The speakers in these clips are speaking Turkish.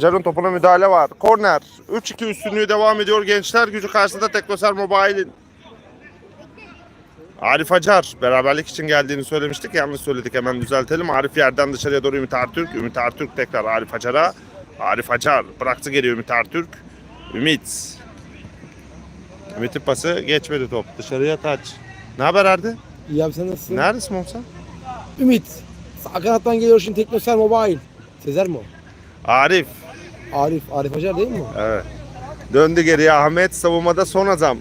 Can'ın topuna müdahale var. Korner. 3-2 üstünlüğü devam ediyor. Gençler gücü karşısında Teknoser Mobile'in. Arif Acar beraberlik için geldiğini söylemiştik. Yanlış söyledik hemen düzeltelim. Arif yerden dışarıya doğru Ümit Artürk. Ümit Artürk tekrar Arif Acar'a. Arif Acar bıraktı geriye Ümit Artürk. Ümit. Ümit'in pası geçmedi top. Dışarıya taç. Ne haber Erdi? İyi abi sen nasılsın? Neredesin oğlum sen? Ümit. Sağ kanattan geliyor şimdi Teknoser Mobile. Sezer mi o? Arif. Arif. Arif Acar değil mi? Evet. Döndü geriye Ahmet savunmada son adam.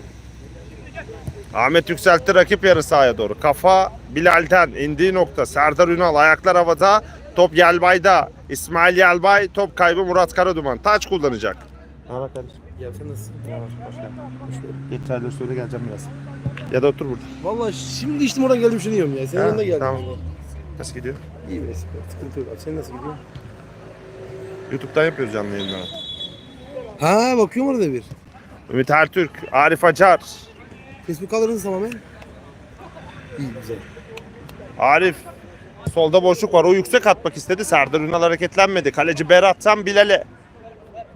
Ahmet yükseltti rakip yarı sahaya doğru. Kafa Bilal'den indiği nokta. Serdar Ünal ayaklar havada. Top Yelbay'da. İsmail Yelbay top kaybı Murat Karaduman. Taç kullanacak. Haber kardeşim? Git çayları söyle geleceğim biraz. Ya da otur burada. Valla şimdi içtim oradan geldim şunu yiyorum ya. Senin yanına geldim. tamam. Nasıl gidiyor? İyi be. Sıkıntı yok. Senin nasıl gidiyor? Youtube'dan yapıyoruz canlı yayınları. Ha bakıyorum orada bir. Ümit Ertürk, Arif Acar, Facebook alırız tamamen. İyi güzel. Arif solda boşluk var. O yüksek atmak istedi. Serdar Ünal hareketlenmedi. Kaleci Berat tam Bilal'e.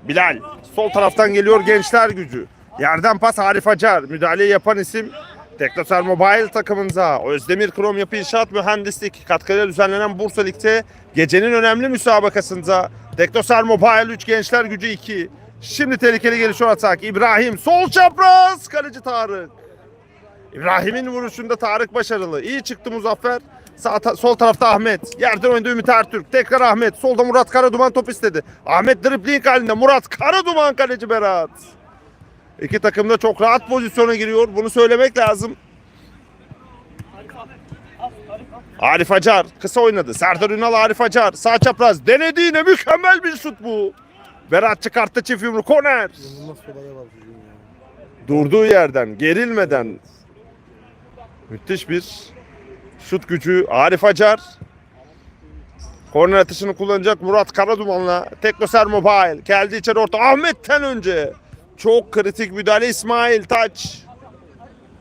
Bilal sol taraftan geliyor gençler gücü. Yerden pas Arif Acar. Müdahaleyi yapan isim Teknosar Mobile takımınıza. Özdemir Krom Yapı İnşaat Mühendislik katkılarıyla düzenlenen Bursa Lig'de gecenin önemli müsabakasında Teknosar Mobile 3 gençler gücü 2. Şimdi tehlikeli gelişiyor atak. İbrahim sol çapraz. Kaleci Tarık. İbrahim'in vuruşunda Tarık başarılı. İyi çıktı Muzaffer. Sağ ta- sol tarafta Ahmet. Yerden oynadı Ümit Ertürk. Tekrar Ahmet. Solda Murat Karaduman top istedi. Ahmet dribling halinde. Murat Karaduman kaleci Berat. İki takım da çok rahat pozisyona giriyor. Bunu söylemek lazım. Arif Acar kısa oynadı. Serdar Ünal Arif Acar sağ çapraz denedi yine mükemmel bir şut bu. Berat çıkarttı çift yumruk korner. Durduğu yerden gerilmeden müthiş bir şut gücü Arif Acar. Korner atışını kullanacak Murat Karaduman'la Teknoser Mobile geldi içeri orta Ahmet'ten önce çok kritik müdahale İsmail Taç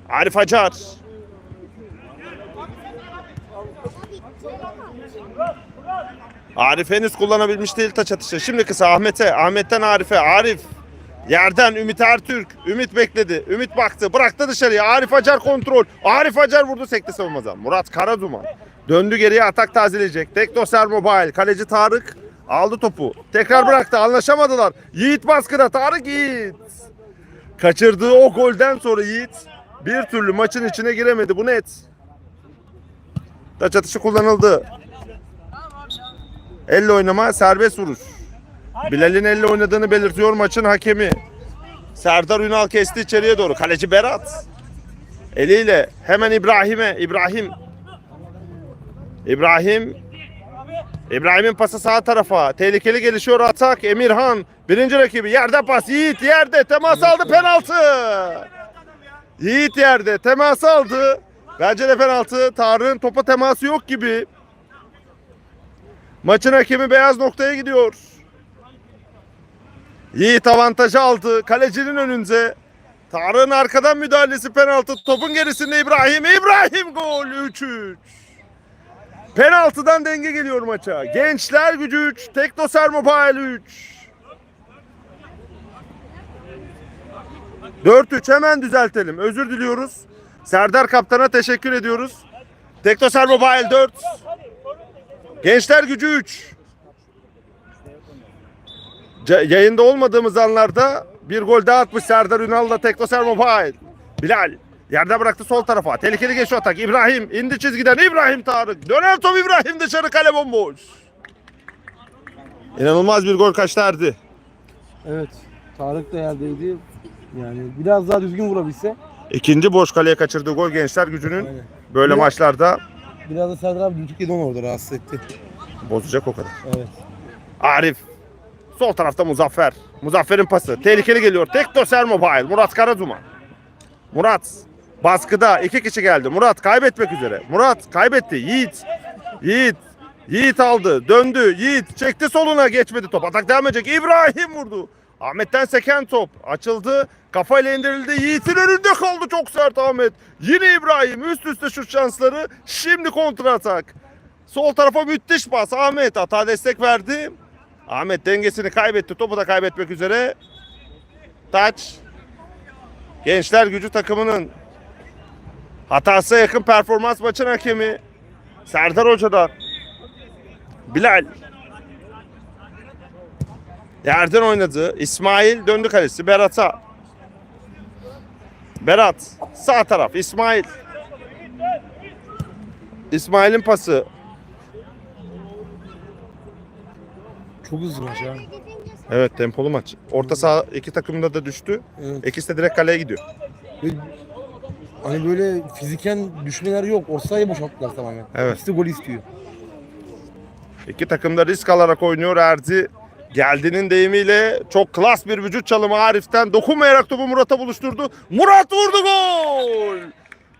Arif Acar Arif henüz kullanabilmiş değil taç atışı. Şimdi kısa Ahmet'e. Ahmet'ten Arif'e. Arif. Yerden Ümit Ertürk. Ümit bekledi. Ümit baktı. Bıraktı dışarıya. Arif Acar kontrol. Arif Acar vurdu sekti savunmadan. Murat Karaduman. Döndü geriye atak tazeleyecek. Teknoser Mobile. Kaleci Tarık. Aldı topu. Tekrar bıraktı. Anlaşamadılar. Yiğit baskıda. Tarık Yiğit. Kaçırdığı o golden sonra Yiğit bir türlü maçın içine giremedi. Bu net. Taç atışı kullanıldı. Elle oynama serbest vuruş. Bilal'in elle oynadığını belirtiyor maçın hakemi. Serdar Ünal kesti içeriye doğru. Kaleci Berat. Eliyle hemen İbrahim'e. İbrahim. İbrahim. İbrahim'in pası sağ tarafa. Tehlikeli gelişiyor atak. Emirhan. Birinci rakibi. Yerde pas. Yiğit yerde. Temas aldı penaltı. Yiğit yerde. Temas aldı. Bence de penaltı. Tarık'ın topa teması yok gibi. Maçın hakemi beyaz noktaya gidiyor. Yiğit avantajı aldı. Kalecinin önünde. Tarık'ın arkadan müdahalesi penaltı. Topun gerisinde İbrahim. İbrahim gol 3-3. Penaltıdan denge geliyor maça. Gençler gücü 3. Teknoser Mobile 3. 4-3 hemen düzeltelim. Özür diliyoruz. Serdar Kaptan'a teşekkür ediyoruz. Teknoser Mobile 4. Gençler gücü 3. Ce- yayında olmadığımız anlarda bir gol daha atmış Serdar Ünal'la Teknoser Mobile. Bilal yerde bıraktı sol tarafa. Tehlikeli geçiyor atak. İbrahim indi çizgiden. İbrahim Tarık. Döner top İbrahim dışarı kale bomboş. İnanılmaz bir gol kaçtı Erdi. Evet. Tarık da yerdeydi. Yani biraz daha düzgün vurabilse. İkinci boş kaleye kaçırdığı gol gençler gücünün Aynen. böyle Bir de- maçlarda Biraz da Serdar abi düdük yedi onu orada rahatsız etti. bozacak o kadar. Evet. Arif. Sol tarafta Muzaffer. Muzaffer'in pası. Tehlikeli geliyor. Teknoser Mobile. Murat Karaduman. Murat. Baskıda. iki kişi geldi. Murat kaybetmek üzere. Murat kaybetti. Yiğit. Yiğit. Yiğit aldı. Döndü. Yiğit çekti soluna. Geçmedi top. Atak devam edecek. İbrahim vurdu. Ahmet'ten seken top. Açıldı. Kafayla indirildi. Yiğit'in önünde kaldı. Çok sert Ahmet. Yine İbrahim. Üst üste şut şansları. Şimdi kontra atak. Sol tarafa müthiş pas. Ahmet hata destek verdi. Ahmet dengesini kaybetti. Topu da kaybetmek üzere. Taç. Gençler gücü takımının hatası yakın performans maçın hakemi Serdar Hoca'dan. Bilal. Yerden oynadı. İsmail döndü kalesi. Berat'a. Berat. Sağ taraf. İsmail. İsmail'in pası. Çok hızlı maç ya. Evet tempolu maç. Orta saha iki takımda da düştü. Evet. İkisi de direkt kaleye gidiyor. Hani böyle fiziken düşmeler yok. Orsaya boşalttılar tamamen. Evet. İkisi gol istiyor. İki takım da risk alarak oynuyor. Erdi geldiğinin deyimiyle çok klas bir vücut çalımı Arif'ten. Dokunmayarak topu Murat'a buluşturdu. Murat vurdu gol!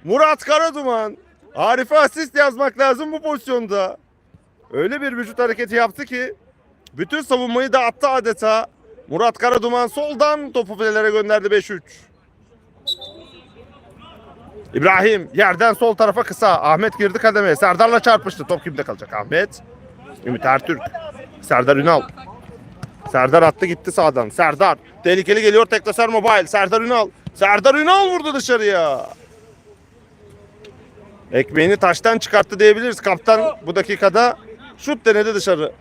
Murat Karaduman. Arif'e asist yazmak lazım bu pozisyonda. Öyle bir vücut hareketi yaptı ki bütün savunmayı dağıttı adeta. Murat Karaduman soldan topu filelere gönderdi 5-3. İbrahim yerden sol tarafa kısa. Ahmet girdi kademeye. Serdar'la çarpıştı. Top kimde kalacak Ahmet? Ümit Ertürk. Serdar Ünal. Serdar attı gitti sağdan. Serdar. Tehlikeli geliyor Teknosar Mobile. Serdar Ünal. Serdar Ünal vurdu dışarıya. Ekmeğini taştan çıkarttı diyebiliriz. Kaptan bu dakikada şut denedi dışarı.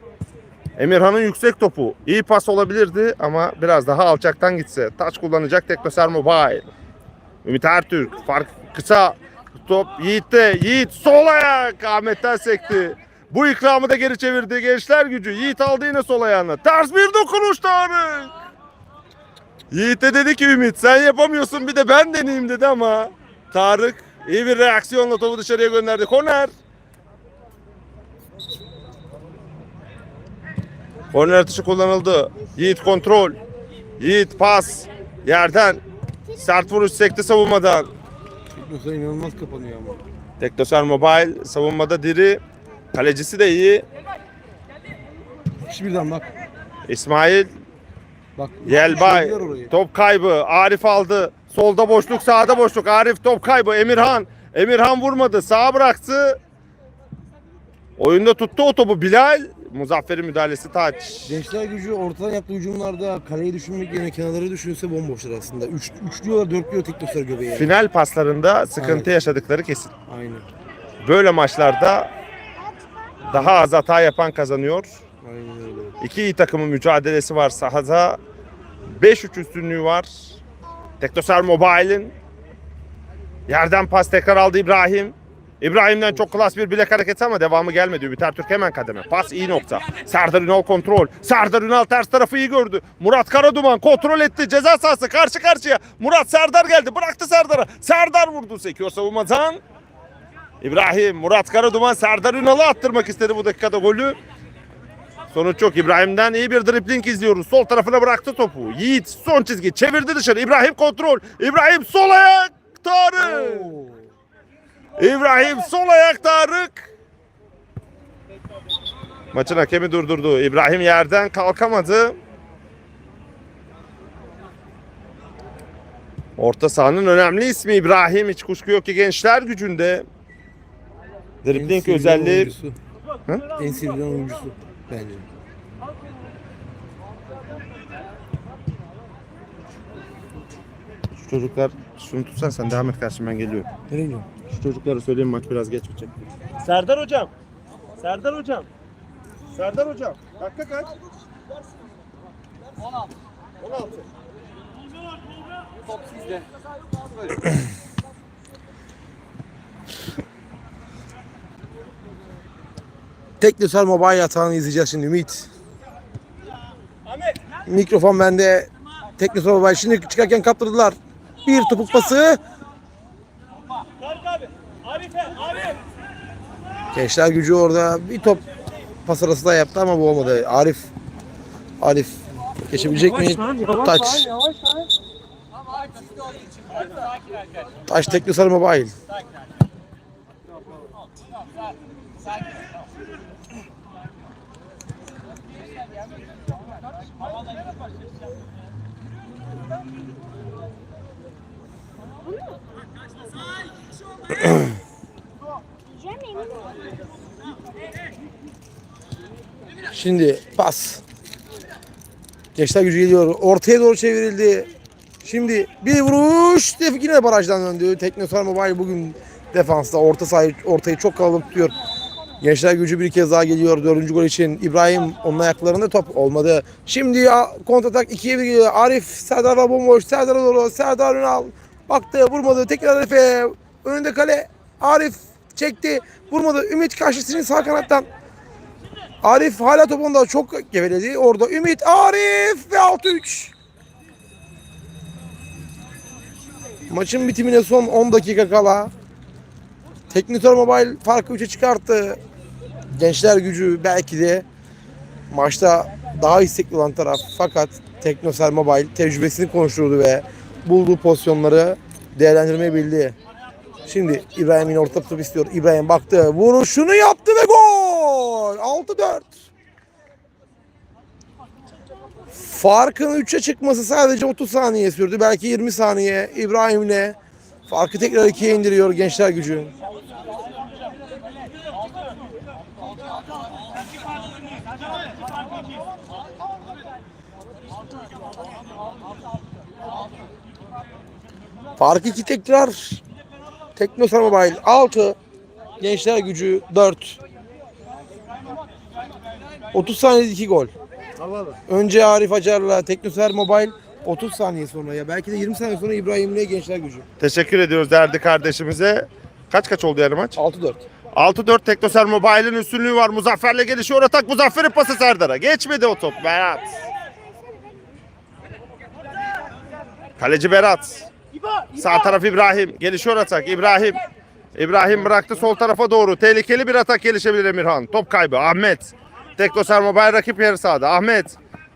Emirhan'ın yüksek topu. iyi pas olabilirdi ama biraz daha alçaktan gitse. Taç kullanacak Teknosar Mobile. Ümit Ertürk. Fark kısa. Top Yiğit'te. Yiğit sol ayak. Ahmet'ten sekti. Bu ikramı da geri çevirdi gençler gücü. Yiğit aldı yine sol ayağına. Ters bir dokunuş Tarık. Yiğit de dedi ki Ümit sen yapamıyorsun bir de ben deneyeyim dedi ama Tarık iyi bir reaksiyonla topu dışarıya gönderdi. Korner. Korner atışı kullanıldı. Yiğit kontrol. Yiğit pas. Yerden. Sert vuruş sekti savunmadan. Yoksa inanılmaz kapanıyor ama. Teknosar Mobile savunmada diri. Kalecisi de iyi. Hiçbirden bak. İsmail Bak. Yelbay. Top kaybı. Arif aldı. Solda boşluk, sağda boşluk. Arif top kaybı. Emirhan. Emirhan vurmadı. Sağa bıraktı. Oyunda tuttu o topu Bilal. Muzaffer'in müdahalesi taç. Gençler gücü ortadan yaptığı hücumlarda kaleyi düşünmek yerine kenarları düşünse bomboşlar aslında. Üç, üçlüyorlar, dörtlüyor Teknosar göbeği. Yani. Final paslarında sıkıntı Evet. yaşadıkları kesin. Aynen. Böyle maçlarda daha az hata yapan kazanıyor. Aynen öyle. İki iyi takımın mücadelesi var sahada. 5-3 üstünlüğü var. Teknosar Mobile'in yerden pas tekrar aldı İbrahim. İbrahim'den çok klas bir bilek hareketi ama devamı gelmedi. Ümit Ertürk hemen kademe. Pas iyi nokta. Serdar Ünal kontrol. Serdar Ünal ters tarafı iyi gördü. Murat Karaduman kontrol etti. Ceza sahası karşı karşıya. Murat Serdar geldi. Bıraktı Serdar'a. Serdar vurdu. Sekiyor savunmadan. İbrahim, Murat Karaduman Serdar Ünal'ı attırmak istedi bu dakikada golü. Sonuç yok. İbrahim'den iyi bir dribling izliyoruz. Sol tarafına bıraktı topu. Yiğit son çizgi çevirdi dışarı. İbrahim kontrol. İbrahim sol ayak. Tarık. İbrahim sol ayak Tarık. Maçın hakemi durdurdu. İbrahim yerden kalkamadı. Orta sahanın önemli ismi İbrahim. Hiç kuşku yok ki gençler gücünde. Dribbling özelliği oyuncusu. Hı? En sevilen oyuncusu bence. Şu çocuklar şunu tutsan sen devam et karşım ben geliyorum. Nereye gidiyor? Şu çocuklara söyleyeyim maç biraz geç bitecek. Serdar hocam. Serdar hocam. Serdar hocam. Dakika kaç? 16. 16. Teknosar Mobile yatağını izleyeceğiz şimdi Ümit. Mikrofon bende. Teknosar Mobile şimdi çıkarken kaptırdılar. Bir topuk pası. Gençler gücü orada bir top pas arası da yaptı ama bu olmadı. Arif Arif geçebilecek mi? Taç. Taç Teknosar Mobile. Şimdi pas. Gençler gücü geliyor. Ortaya doğru çevrildi. Şimdi bir vuruş. Yine barajdan döndü. Teknosar Mobile bugün defansta orta sahayı ortayı çok kalabalık tutuyor. Gençler gücü bir kez daha geliyor. Dördüncü gol için İbrahim onun ayaklarında top olmadı. Şimdi kontratak ikiye bir geliyor. Arif Serdar var bomboş. Serdar'a doğru. Serdar Ünal baktı vurmadı. Tekrar Arif'e. Önünde kale. Arif çekti. Vurmadı. Ümit karşısının sağ kanattan. Arif hala top onda çok geveledi. Orada Ümit Arif ve 6-3. Maçın bitimine son 10 dakika kala. Teknitor Mobile farkı 3'e çıkarttı. Gençler gücü belki de maçta daha istekli olan taraf. Fakat Teknosel Mobile tecrübesini konuşturdu ve bulduğu pozisyonları değerlendirmeyi bildi. Şimdi İbrahim'in orta top istiyor. İbrahim baktı. Vuruşunu yaptı ve gol. 6-4. Farkın 3'e çıkması sadece 30 saniye sürdü. Belki 20 saniye. İbrahim'le farkı tekrar 2'ye indiriyor gençler gücü. Fark 2 tekrar. Teknosar Mobile 6. Gençler gücü 4. 30 saniyede 2 gol. Önce Arif Acar'la Teknosar Mobile 30 saniye sonra ya belki de 20 saniye sonra İbrahim'le Gençler Gücü. Teşekkür ediyoruz değerli kardeşimize. Kaç kaç oldu yani maç? 6-4. 6-4 Teknosel Mobile'in üstünlüğü var. Muzaffer'le gelişiyor atak. Muzaffer'in pası Serdar'a. Geçmedi o top. Berat. Kaleci Berat. Sağ taraf İbrahim. Gelişiyor atak. İbrahim. İbrahim bıraktı sol tarafa doğru. Tehlikeli bir atak gelişebilir Emirhan. Top kaybı. Ahmet. Teknosel Mobile rakip yarı sahada. Ahmet.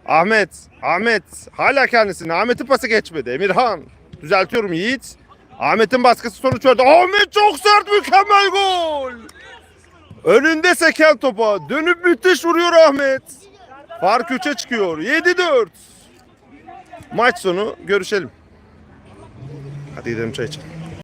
Ahmet. Ahmet. Hala kendisine. Ahmet'in pası geçmedi. Emirhan. Düzeltiyorum Yiğit. Ahmet'in baskısı sonuç verdi. Ahmet çok sert mükemmel gol. Önünde seken topa dönüp müthiş vuruyor Ahmet. Fark 3'e çıkıyor. 7-4. Maç sonu görüşelim. a ti cześć.